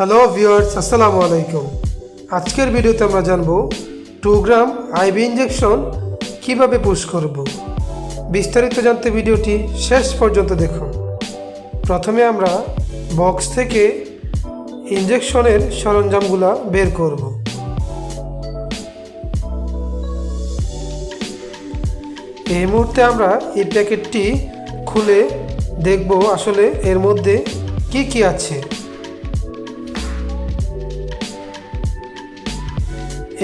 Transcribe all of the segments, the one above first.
Hello viewers আসসালামু আলাইকুম আজকের ভিডিওতে আমরা জানব টু গ্রাম আইবি ইঞ্জেকশন কীভাবে পুশ করব। বিস্তারিত জানতে ভিডিওটি শেষ পর্যন্ত দেখুন। প্রথমে আমরা বক্স থেকে ইঞ্জেকশনের সরঞ্জামগুলো বের করব। এই মুহূর্তে আমরা এই প্যাকেটটি খুলে দেখব আসলে এর মধ্যে কি কি আছে।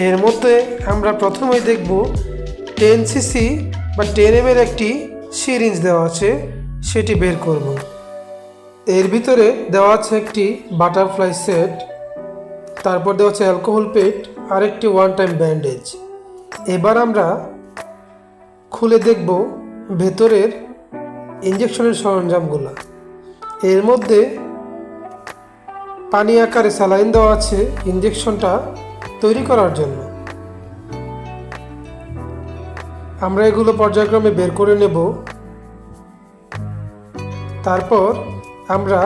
এর মধ্যে আমরা প্রথমেই দেখব টেন সিসি বা টেন এম একটি সিরিঞ্জ দেওয়া আছে, সেটি বের করব। এর ভিতরে দেওয়া আছে একটি বাটারফ্লাই সেট, তারপর দেওয়া আছে অ্যালকোহল পেট আর একটি ওয়ান টাইম ব্যান্ডেজ। এবার আমরা খুলে দেখব ভেতরের ইঞ্জেকশনের সরঞ্জামগুলো। এর মধ্যে পানি আকারে স্যালাইন দেওয়া আছে ইঞ্জেকশনটা তৈরি করার জন্য। আমরা এগুলো পর্যায়ক্রমে বের করে নেব। তারপর আমরা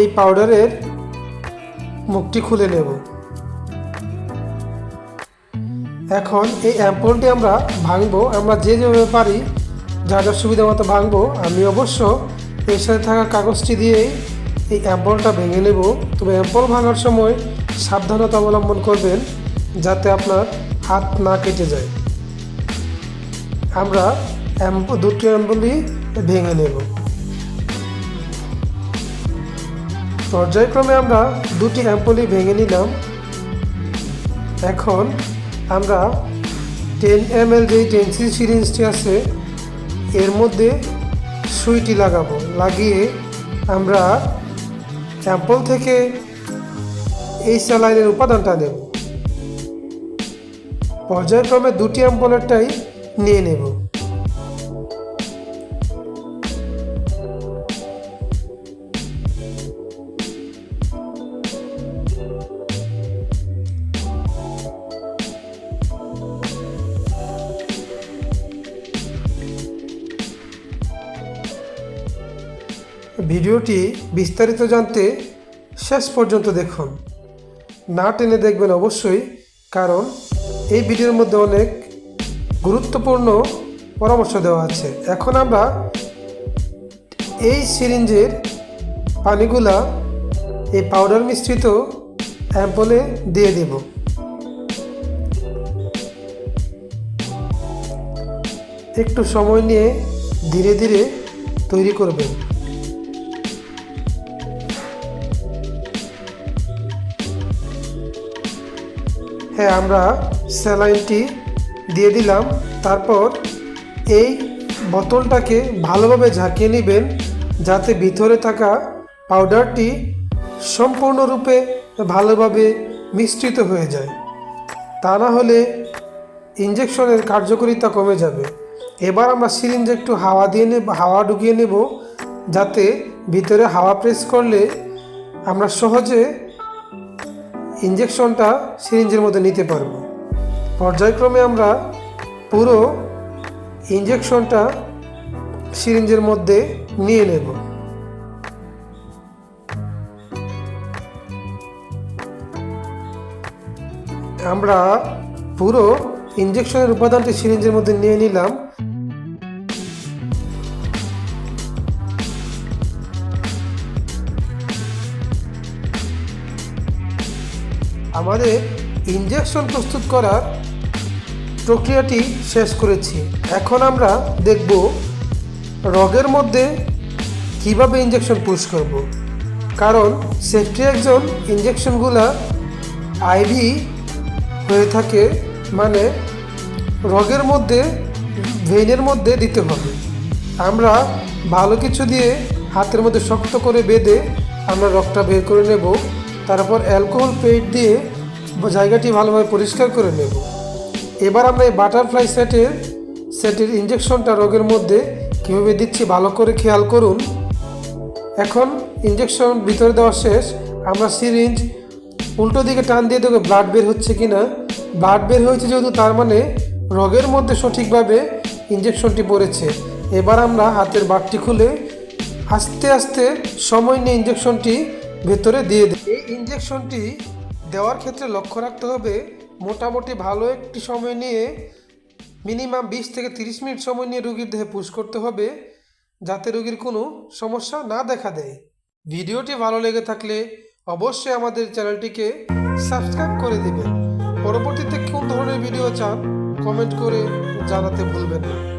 এই পাউডারের মুখটি খুলে নেব। এখন এই অ্যাম্পলটি আমরা ভাঙবো। আমরা যে যেভাবে পারি যা যা সুবিধা মতো ভাঙবো, আমি অবশ্য এর সাথে থাকা কাগজটি দিয়েই এই অ্যাম্পলটা ভেঙে নেব। তবে অ্যাম্পল ভাঙার সময় সাবধানতা অবলম্বন করবেন যাতে আপনার হাত না কেটে যায়। আমরা দুটি অ্যাম্পলই ভেঙে নেব। পর্যায়ক্রমে আমরা দুটি অ্যাম্পলই ভেঙে নিলাম। এখন আমরা টেন এম এল যেই টেনসি সিরিঞ্জটি আছে, এর মধ্যে সুইটি লাগাবো। লাগিয়ে আমরা অ্যাম্পল থেকে এই স্যালাইনের উপাদানটা নেব পর্যায়ক্রমে দুটি অ্যাম্পলেরটাই নিয়ে নেব। ভিডিওটি বিস্তারিত জানতে শেষ পর্যন্ত দেখুন। না টেনে দেখবেন অবশ্যই, কারণ এই ভিডিওর মধ্যে অনেক গুরুত্বপূর্ণ পরামর্শ দেওয়া আছে। এখন আমরা এই সিরিঞ্জের পানিগুলা এই পাউডার মিশ্রিত অ্যাম্পলে দিয়ে দেব। একটু সময় নিয়ে ধীরে ধীরে তৈরি করবেন। হ্যাঁ আমরা স্যালাইনটি দিয়ে দিলাম। তারপর এই বোতলটাকে ভালোভাবে ঝাঁকিয়ে নেবেন, যাতে ভিতরে থাকা পাউডারটি সম্পূর্ণরূপে ভালোভাবে মিশ্রিত হয়ে যায়। তা না হলে ইঞ্জেকশনের কার্যকারিতা কমে যাবে। এবার আমরা সিরিঞ্জে একটু হাওয়া দিয়ে নেব, হাওয়া ঢুকিয়ে নেব, যাতে ভিতরে হাওয়া প্রেস করলে আমরা সহজে ইঞ্জেকশনটা সিরিঞ্জের মধ্যে নিতে পারব। পর্যায়ক্রমে আমরা পুরো ইঞ্জেকশনটা সিরিঞ্জের মধ্যে নিয়ে নেব। আমরা পুরো ইঞ্জেকশনের উপাদানটি সিরিঞ্জের মধ্যে নিয়ে নিলাম। আমাদের ইঞ্জেকশন প্রস্তুত করার প্রক্রিয়াটি শেষ করেছি। এখন আমরা দেখব রগের মধ্যে কীভাবে ইঞ্জেকশন পুশ করব। কারণ সেফটি একজন ইঞ্জেকশনগুলা আইভি হয়ে থাকে মানে রগের মধ্যে ভেনের মধ্যে দিতে হবে। আমরা ভালো কিছু দিয়ে হাতের মধ্যে শক্ত করে বেঁধে আমরা রগটা বের করে নেব। তারপর অ্যালকোহল পেট দিয়ে জায়গাটি ভালোভাবে পরিষ্কার করে নেব। এবার আমরা এই বাটারফ্লাই সেটের সেটের ইঞ্জেকশনটা রোগের মধ্যে কীভাবে দিচ্ছি ভালো করে খেয়াল করুন। এখন ইঞ্জেকশন ভিতরে দেওয়া শেষ, আমরা সিরিঞ্জ উল্টো দিকে টান দিয়ে দেখব ব্লাড বের হচ্ছে কি না ব্লাড বের হয়েছে যেহেতু তার মানে রোগের মধ্যে সঠিকভাবে ইঞ্জেকশনটি পড়েছে। এবার আমরা হাতের বাটটি খুলে আস্তে আস্তে সময় নিয়ে ইঞ্জেকশনটি ভেতরে দিয়ে দেয় এই ইঞ্জেকশনটি দেওয়ার ক্ষেত্রে লক্ষ্য রাখতে হবে, মোটামুটি ভালো একটি সময় নিয়ে, মিনিমাম বিশ থেকে তিরিশ মিনিট সময় নিয়ে রুগীর দেহে পুশ করতে হবে, যাতে রুগীর কোনো সমস্যা না দেখা দেয়। ভিডিওটি ভালো লেগে থাকলে অবশ্যই আমাদের চ্যানেলটিকে সাবস্ক্রাইব করে দেবেন। পরবর্তীতে কোন ধরনের ভিডিও চান কমেন্ট করে জানাতে ভুলবেন না।